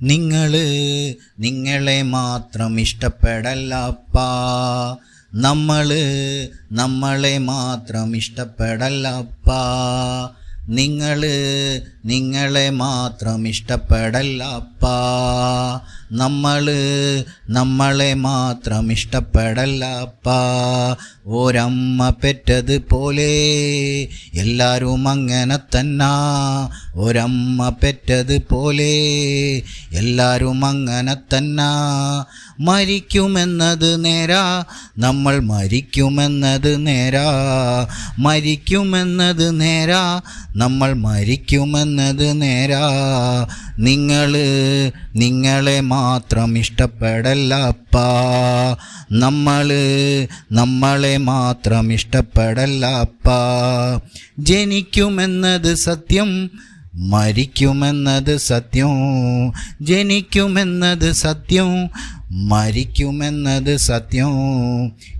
നിങ്ങൾ നിങ്ങളെ മാത്രം ഇഷ്ടപ്പെടല്ലപ്പാ നമ്മൾ നമ്മളെ മാത്രം ഇഷ്ടപ്പെടല്ലപ്പാ നിങ്ങൾ നിങ്ങളെ മാത്രം ഇഷ്ടപ്പെടല്ലപ്പാ നമ്മൾ നമ്മളെ മാത്രം ഇഷ്ടപ്പെടല്ലപ്പാ ഒരമ്മ പെറ്റത് പോലെ എല്ലാവരും അങ്ങനെ തന്നെ. ഒരമ്മ പെറ്റത് പോലെ എല്ലാവരും അങ്ങനെ തന്നെ. മരിക്കുമെന്നത് നേരാ. നമ്മൾ മരിക്കുമെന്നത് നേരാ. മരിക്കുമെന്നത് നേരാ. നമ്മൾ മരിക്കുമെന്നത് നേരാ. നിങ്ങൾ നിങ്ങളെ മാത്രം ഇഷ്ടപ്പെടല്ലപ്പാ നമ്മൾ നമ്മളെ മാത്രം ഇഷ്ടപ്പെടല്ലപ്പാ ജനിക്കുമെന്നത് സത്യം മരിക്കുമെന്നത് സത്യം. ജനിക്കുമെന്നത് സത്യം മരിക്കുമെന്നത് സത്യം.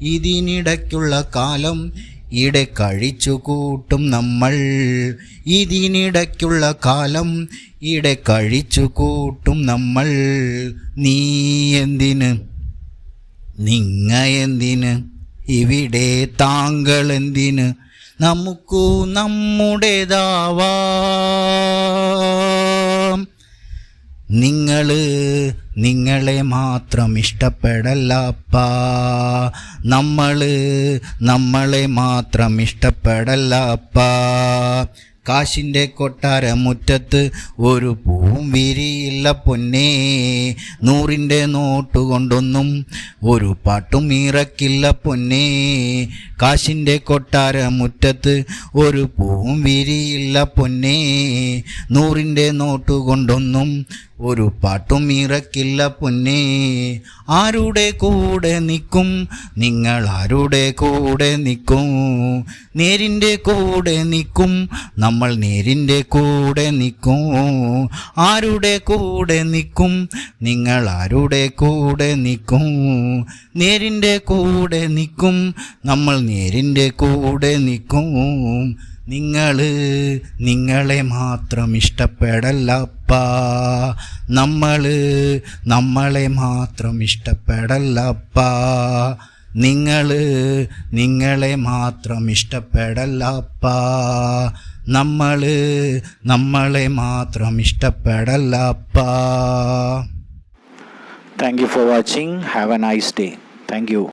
ഇതിനിടയ്ക്കുള്ള കാലം ഇടെ കഴിച്ചു കൂട്ടും നമ്മൾ. ഇതിനിടയ്ക്കുള്ള കാലം ഇടെ കഴിച്ചു കൂട്ടും നമ്മൾ. നീ എന്തിന്? നിങ്ങ എന്തിന്? ഇവിടെ താങ്കൾ എന്തിന്? നമുക്കു നമ്മുടേതാവാം. നിങ്ങൾ നിങ്ങളെ മാത്രം ഇഷ്ടപ്പെടല്ലപ്പാ നമ്മൾ നമ്മളെ മാത്രം ഇഷ്ടപ്പെടല്ലപ്പാ കാശിന്റെ കൊട്ടാരമുറ്റത്ത് ഒരു പൂവും വിരിയില്ല പൊന്നേ. നൂറിന്റെ നോട്ട് കൊണ്ടൊന്നും ഒരു പാട്ടും ഇറക്കില്ല പൊന്നേ. കാശിന്റെ കൊട്ടാരമുറ്റത്ത് ഒരു പൂവും വിരിയില്ല പൊന്നേ. നൂറിന്റെ നോട്ട് കൊണ്ടൊന്നും ഒരു പാട്ടും ഇറക്കില്ല പൊന്നേ. ആരുടെ കൂടെ നിൽക്കും നിങ്ങൾ ആരുടെ കൂടെ നിൽക്കും നേരിന്റെ കൂടെ നിൽക്കും നമ്മൾ നേരിന്റെ കൂടെ നിൽക്കും. ആരുടെ കൂടെ നിൽക്കും? നിങ്ങൾ ആരുടെ കൂടെ നിൽക്കും? നേരിന്റെ കൂടെ നിൽക്കും. നമ്മൾ നേരിന്റെ കൂടെ നിൽക്കും. നിങ്ങൾ നിങ്ങളെ മാത്രം ഇഷ്ടപ്പെടല്ലപ്പാ നമ്മൾ നമ്മളെ മാത്രം ഇഷ്ടപ്പെടല്ലപ്പാ നിങ്ങൾ നിങ്ങളെ മാത്രം ഇഷ്ടപ്പെടല്ലപ്പാ നമ്മൾ നമ്മളെ മാത്രം ഇഷ്ടപ്പെടല്ലപ്പാ Thank you for watching. Have a nice day. Thank you.